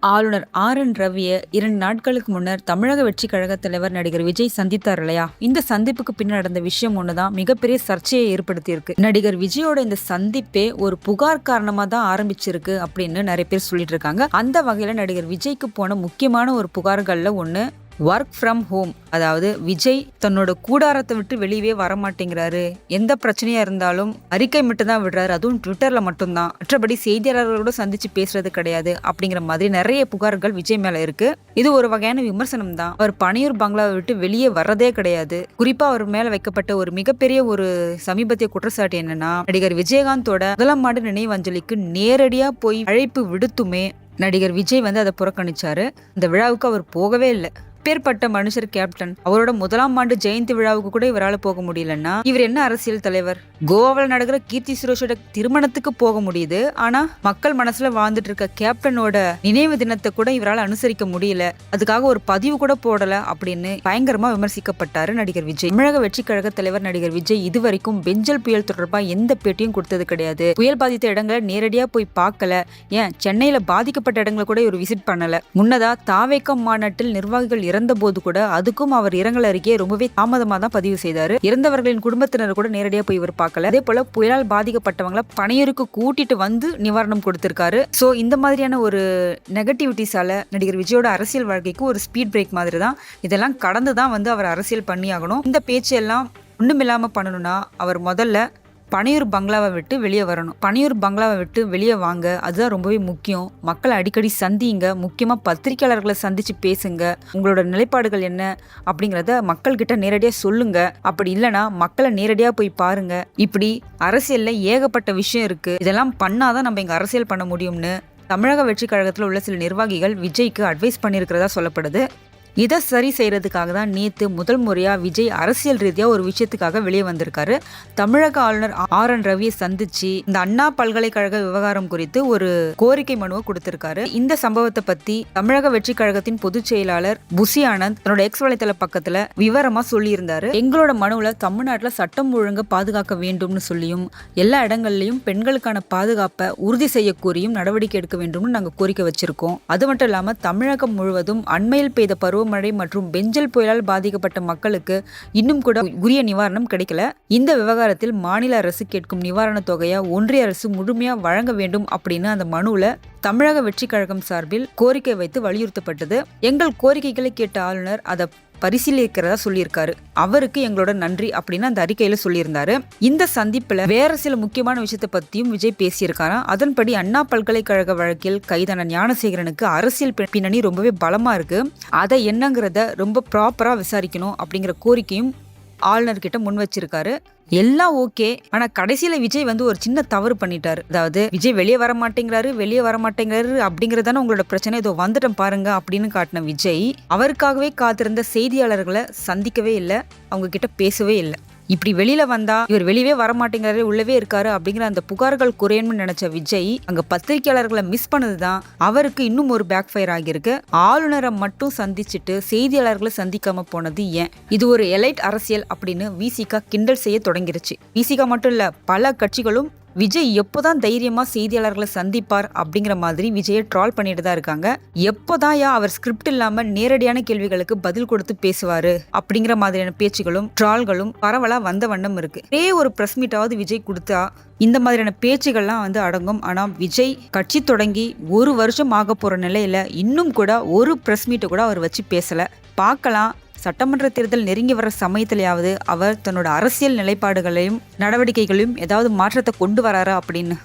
ஆளுநர் R N ரவியை இரண்டு நாட்களுக்கு முன்னர் தமிழக வெற்றி கழக தலைவர் நடிகர் விஜய் சந்தித்தார் இல்லையா? இந்த சந்திப்புக்கு பின் நடந்த விஷயம் ஒண்ணுதான் மிகப்பெரிய சர்ச்சையை ஏற்படுத்தியிருக்கு. நடிகர் விஜயோட இந்த சந்திப்பே ஒரு புகார் காரணமா தான் ஆரம்பிச்சிருக்கு அப்படின்னு நிறைய பேர் சொல்லிட்டு இருக்காங்க. அந்த வகையில நடிகர் விஜய்க்கு போன முக்கியமான ஒரு புகார்கள்ல ஒண்ணு ஒர்க் ஃப்ரம் ஹோம் அதாவது விஜய் தன்னோட கூடாரத்தை விட்டு வெளியவே வரமாட்டேங்கிறாரு. எந்த பிரச்சனையா இருந்தாலும் அறிக்கை மட்டும்தான் விடுறாரு. அதுவும் ட்விட்டர்ல மட்டும்தான். மற்றபடி செய்தியாளர்களோட சந்திச்சு பேசுறது கிடையாது. அப்படிங்கிற மாதிரி நிறைய புகார்கள் விஜய் மேல இருக்கு. இது ஒரு வகையான விமர்சனம் தான். அவர் பனையூர் பங்களாவை விட்டு வெளியே வர்றதே கிடையாது. குறிப்பா அவர் மேல வைக்கப்பட்ட ஒரு மிகப்பெரிய ஒரு சமீபத்திய குற்றச்சாட்டு என்னன்னா நடிகர் விஜயகாந்தோட முதலாம் ஆண்டு நினைவஞ்சலிக்கு நேரடியா போய் அழைப்பு விடுத்துமே நடிகர் விஜய் வந்து அதை புறக்கணிச்சாரு. இந்த விழாவுக்கு அவர் போகவே இல்லை. அப்பேற்பட்ட மனுஷர் கேப்டன் அவரோட முதலாம் ஆண்டு ஜெயந்தி விழாவுக்கு கூட இவரால் போக முடியலன்னா? இவர் என்ன அரசியல் தலைவர்? கோவாவில் நடக்கிற கீர்த்தி சுரேஷோட திருமணத்துக்கு போக முடியுது. ஆனா மக்கள் மனசுல வாழ்ந்துட்டு இருக்க கேப்டனோட நினைவு தினத்தை கூட இவரால் அனுசரிக்க முடியல. அதுக்காக ஒரு பதிவு கூட போடல அப்படின்னு பயங்கரமா விமர்சிக்கப்பட்டாரு நடிகர் விஜய். தமிழக வெற்றி கழக தலைவர் நடிகர் விஜய் இதுவரைக்கும் பெஞ்சல் புயல் தொடர்பா எந்த பேட்டியும் கொடுத்தது கிடையாது. புயல் பாதித்த இடங்களை நேரடியா போய் பார்க்கல. ஏன்? சென்னையில பாதிக்கப்பட்ட இடங்களை கூட இவர் விசிட் பண்ணல. முன்னதா தாவேக்கம் மாநாட்டில் நிர்வாகிகள் இறந்த போது கூட அதுக்கும் அவர் இரங்கல் அறிக்கையை ரொம்பவே தாமதமா தான் பதிவு செய்தாரு. இறந்தவர்களின் குடும்பத்தினர் கூட நேரடியா போய் இவர் பார்க்கல. அதே போல புயலால் பாதிக்கப்பட்டவங்கள பனையூருக்கு கூட்டிட்டு வந்து நிவாரணம் கொடுத்திருக்காரு. சோ இந்த மாதிரியான ஒரு நெகட்டிவிட்டிஸால நடிகர் விஜயோட அரசியல் வாழ்க்கைக்கு ஒரு ஸ்பீட் பிரேக் மாதிரி தான் இதெல்லாம் கடந்து தான் வந்து அவர் அரசியல் பண்ணி ஆகணும் இந்த பேச்சு எல்லாம் ஒண்ணுமில்லாம பண்ணணும்னா அவர் முதல்ல பனையூர் பங்களாவை விட்டு வெளியே வரணும். பனையூர் பங்களாவை விட்டு வெளியே வாங்க. அதுதான் ரொம்பவே முக்கியம். மக்களை அடிக்கடி சந்திங்க. முக்கியமாக பத்திரிகையாளர்களை சந்திச்சு பேசுங்க. உங்களோட நிலைப்பாடுகள் என்ன அப்படிங்கிறத மக்கள்கிட்ட நேரடியாக சொல்லுங்க. அப்படி இல்லைன்னா மக்களை நேரடியாக போய் பாருங்க. இப்படி அரசியலில் ஏகப்பட்ட விஷயம் இருக்கு. இதெல்லாம் பண்ணாதான் நம்ம இங்கே அரசியல் பண்ண முடியும்னு தமிழக வெற்றி கழகத்தில் உள்ள சில நிர்வாகிகள் விஜய்க்கு அட்வைஸ் பண்ணியிருக்கிறதா சொல்லப்படுது. இதை சரி செய்கிறதுக்காக தான் நேற்று முதல் முறையாக விஜய் அரசியல் ரீதியாக ஒரு விஷயத்துக்காக வெளியே வந்திருக்காரு. தமிழக ஆளுநர் ஆர் என் ரவியை சந்திச்சு இந்த அண்ணா பல்கலைக்கழக விவகாரம் குறித்து ஒரு கோரிக்கை மனுவை கொடுத்திருக்காரு. இந்த சம்பவத்தை பத்தி தமிழக வெற்றி கழகத்தின் பொதுச் செயலாளர் புசி ஆனந்த் தன்னோட எக்ஸ் வலைத்தள பக்கத்துல விவரமா சொல்லியிருந்தாரு. எங்களோட மனுவில் தமிழ்நாட்டில் சட்டம் ஒழுங்கு பாதுகாக்க வேண்டும்னு சொல்லியும் எல்லா இடங்கள்லையும் பெண்களுக்கான பாதுகாப்பை உறுதி செய்ய நடவடிக்கை எடுக்க வேண்டும்னு நாங்கள் கோரிக்கை வச்சிருக்கோம். அது மட்டும் இல்லாமல் தமிழகம் முழுவதும் அண்மையில் பெய்த பருவ பருவமழை மற்றும் பெஞ்சல் புயலால் பாதிக்கப்பட்ட மக்களுக்கு இன்னும் கூட உரிய நிவாரணம் கிடைக்கல. இந்த விவகாரத்தில் மாநில அரசு கேட்கும் நிவாரணத் தொகையை ஒன்றிய அரசு முழுமையா வழங்க வேண்டும் அப்படின்னு அந்த மனுவில் தமிழக வெற்றி கழகம் சார்பில் கோரிக்கை வைத்து வலியுறுத்தப்பட்டது. எங்கள் கோரிக்கைகளை கேட்ட ஆளுநர் அதை பரிசீலிக்கிறதா சொல்லியிருக்காரு. அவருக்கு எங்களோட நன்றி அப்படின்னு அந்த அறிக்கையில சொல்லியிருந்தாரு. இந்த சந்திப்புல வேற சில முக்கியமான விஷயத்தை பத்தியும் விஜய் பேசியிருக்காராம் அதன்படி அண்ணா பல்கலைக்கழக வழக்கில் கைதான ஞானசேகரனுக்கு அரசியல் பின்னணி ரொம்பவே பலமா இருக்கு. அதை என்னங்கிறத ரொம்ப ப்ராப்பரா விசாரிக்கணும் அப்படிங்கிற கோரிக்கையும் ஆளுநர்கிட்ட முன் வச்சிருக்காரு. எல்லாம் ஓகே. ஆனா கடைசியில விஜய் வந்து ஒரு சின்ன தவறு பண்ணிட்டாரு. அதாவது விஜய் வெளியே வர மாட்டேங்கிறாரு வெளியே வர மாட்டேங்கிறாரு அப்படிங்கறதான உங்களோட பிரச்சனை. ஏதோ வந்துட்டோம் பாருங்க அப்படின்னு காட்டின விஜய் அவருக்காகவே காத்திருந்த செய்தியாளர்களை சந்திக்கவே இல்லை. அவங்க கிட்ட பேசவே இல்லை. இப்படி வெளியில வந்தா இவர் வெளியவே வரமாட்டேங்கிறாரு உள்ளவே இருக்காரு அப்படிங்கிற அந்த புகார்கள் குறையணும்னு நினைச்ச விஜய் அங்க பத்திரிகையாளர்களை மிஸ் பண்ணதுதான் அவருக்கு இன்னும் ஒரு பேக் ஃபயர் ஆகியிருக்கு. ஆளுநரை மட்டும் சந்திச்சுட்டு செய்தியாளர்களை சந்திக்காம போனது ஏன்? இது ஒரு எலைட் அரசியல் அப்படின்னு விசிகா கிண்டல் செய்ய தொடங்கிருச்சு. விசிகா மட்டும் இல்ல பல கட்சிகளும் விஜய் எப்போதான் தைரியமா செய்தியாளர்களை சந்திப்பார் அப்படிங்கிற மாதிரி விஜயை ட்ரால் பண்ணிட்டு தான் இருக்காங்க. எப்போதான் யா அவர் ஸ்கிரிப்ட் இல்லாம நேரடியான கேள்விகளுக்கு பதில் கொடுத்து பேசுவாரு அப்படிங்கிற மாதிரியான பேச்சுகளும் ட்ரால்களும் பரவலா வந்த வண்ணம் இருக்கு. ஒரே ஒரு பிரஸ் மீட்டாவது விஜய் கொடுத்தா இந்த மாதிரியான பேச்சுகள்லாம் வந்து அடங்கும். ஆனால் விஜய் கட்சி தொடங்கி ஒரு வருஷம் ஆக போகிற நிலையில் இன்னும் கூட ஒரு ப்ரெஸ் மீட்டை கூட அவர் வச்சு பேசலை. பார்க்கலாம் சட்டமன்ற தேர்தல் நெருங்கி வர சமயத்திலேயாவது அவர் தன்னோட அரசியல் நிலைப்பாடுகளையும் நடவடிக்கைகளையும் ஏதாவது மாற்றத்தை கொண்டு வராரா அப்படின்னு